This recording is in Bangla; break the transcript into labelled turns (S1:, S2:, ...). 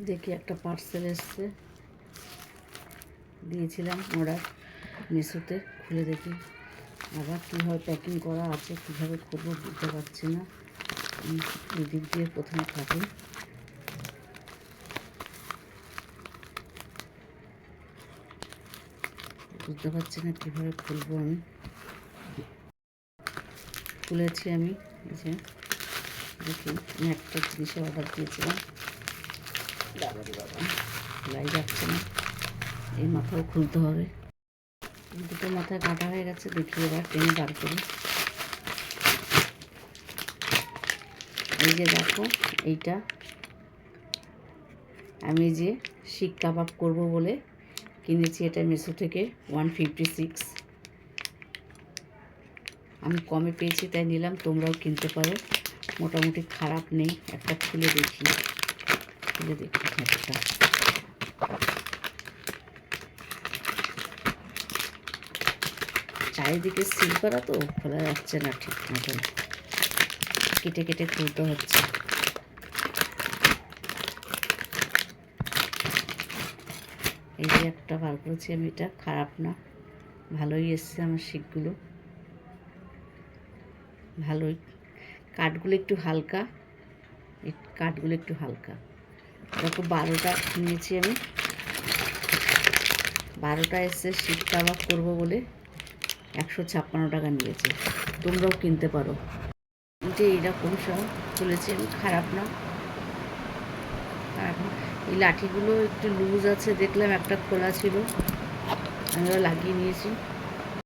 S1: দেখি একটা পার্সেল এসছে। দিয়েছিলাম অর্ডার মিশোতে, খুলে দেখি। আবার কীভাবে প্যাকিং করা আছে, কীভাবে করব বুঝতে পারছি না। দিক দিয়ে প্রথমে থাকি। বুঝতে পারছি না কীভাবে খুলবো আমি। খুলেছি আমি যে। দেখি, আমি একটা জিনিসের অর্ডার দিয়েছিলাম। বাবা যাচ্ছে না। এই মাথাও খুলতে হবে। দুটো মাথায় কাটা হয়ে গেছে, দেখি এবার টেনে বার করি। এই যে দেখো, এইটা। আমি যে শিক কাবাব করব বলে কিনেছি এটা মেসো থেকে ওয়ান ফিফটি সিক্স। আমি কমে পেয়েছি, তাই নিলাম, তোমরাও কিনতে পারো। মোটামুটি খারাপ নেই, একটা খুলে দেখি। খুলে দেখি একটা চারিদিকে সিল করা তো খোলা যাচ্ছে না ঠিক মতন। কেটে কেটে খুলতে হচ্ছে। এই যে একটা বার করেছি আমি, এটা খারাপ না। ভালোই এসছে আমার শিকগুলো ভালোই। কাঠগুলো একটু হালকা। কাঠগুলো একটু হালকা। দেখো বারোটা নিয়েছি আমি। বারোটা এসছে শিক কাবাব করব বলে একশো ছাপ্পান্ন টাকা নিয়েছে। তোমরাও কিনতে পারো। যে এইরকম সব তুলেছি আমি খারাপ না। খারাপ এই লাঠিগুলো একটু লুজ আছে, দেখলাম একটা খোলা ছিল আমরা লাগিয়ে নিয়েছি।